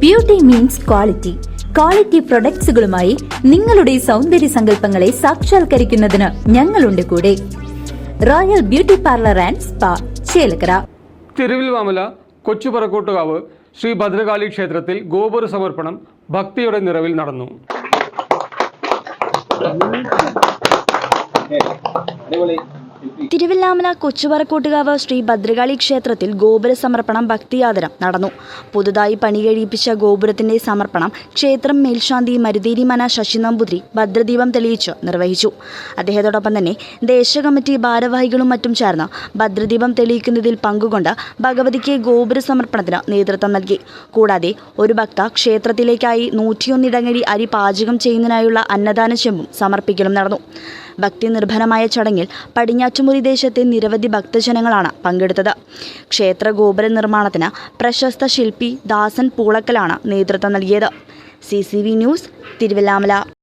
Beauty means quality quality പ്രൊഡക്ട്സുകളുമായി നിങ്ങളുടെ സൗന്ദര്യ സങ്കല്പങ്ങളെ സാക്ഷാത്കരിക്കുന്നതിന് ഞങ്ങളുണ്ട് കൂടെ. Royal beauty parlour and spa Chelakkara. Thiruvilwamala Kochuparakkottukavu Shri Bhadrakali ക്ഷേത്രത്തിൽ ഗോപുര സമർപ്പണം ഭക്തിയുടെ നിറവിൽ നടന്നു. തിരുവില്ലാമല കൊച്ചുപറക്കോട്ടുകാവ് ശ്രീ ഭദ്രകാളി ക്ഷേത്രത്തിൽ ഗോപുര സമർപ്പണം ഭക്തിയാദരം നടന്നു. പുതുതായി പണികഴിപ്പിച്ച ഗോപുരത്തിന്റെ സമർപ്പണം ക്ഷേത്രം മേൽശാന്തി മരുതേരിമന ശശി നമ്പൂതിരി ഭദ്രദീപം തെളിയിച്ച് നിർവഹിച്ചു. അദ്ദേഹത്തോടൊപ്പം തന്നെ ദേശ കമ്മിറ്റി ഭാരവാഹികളും മറ്റും ചേർന്ന് ഭദ്രദീപം തെളിയിക്കുന്നതിൽ പങ്കുകൊണ്ട് ഭഗവതിക്ക് ഗോപുര സമർപ്പണത്തിന് നേതൃത്വം നൽകി. കൂടാതെ ഒരു ഭക്ത ക്ഷേത്രത്തിലേക്കായി നൂറ്റിയൊന്നിടങ്ങഴി അരി പാചകം ചെയ്യുന്നതിനായുള്ള അന്നദാന ചെമ്പും സമർപ്പിക്കലും നടന്നു. ഭക്തി നിർഭരമായ ചടങ്ങിൽ പടിഞ്ഞാറ്റുമുറി ദേശത്തെ നിരവധി ഭക്തജനങ്ങളാണ് പങ്കെടുത്തത്. ക്ഷേത്ര ഗോപുര നിർമ്മാണത്തിന് പ്രശസ്ത ശില്പി ദാസൻ പൂളക്കലാണ് നേതൃത്വം നൽകിയത്. C news Thiruvillamala.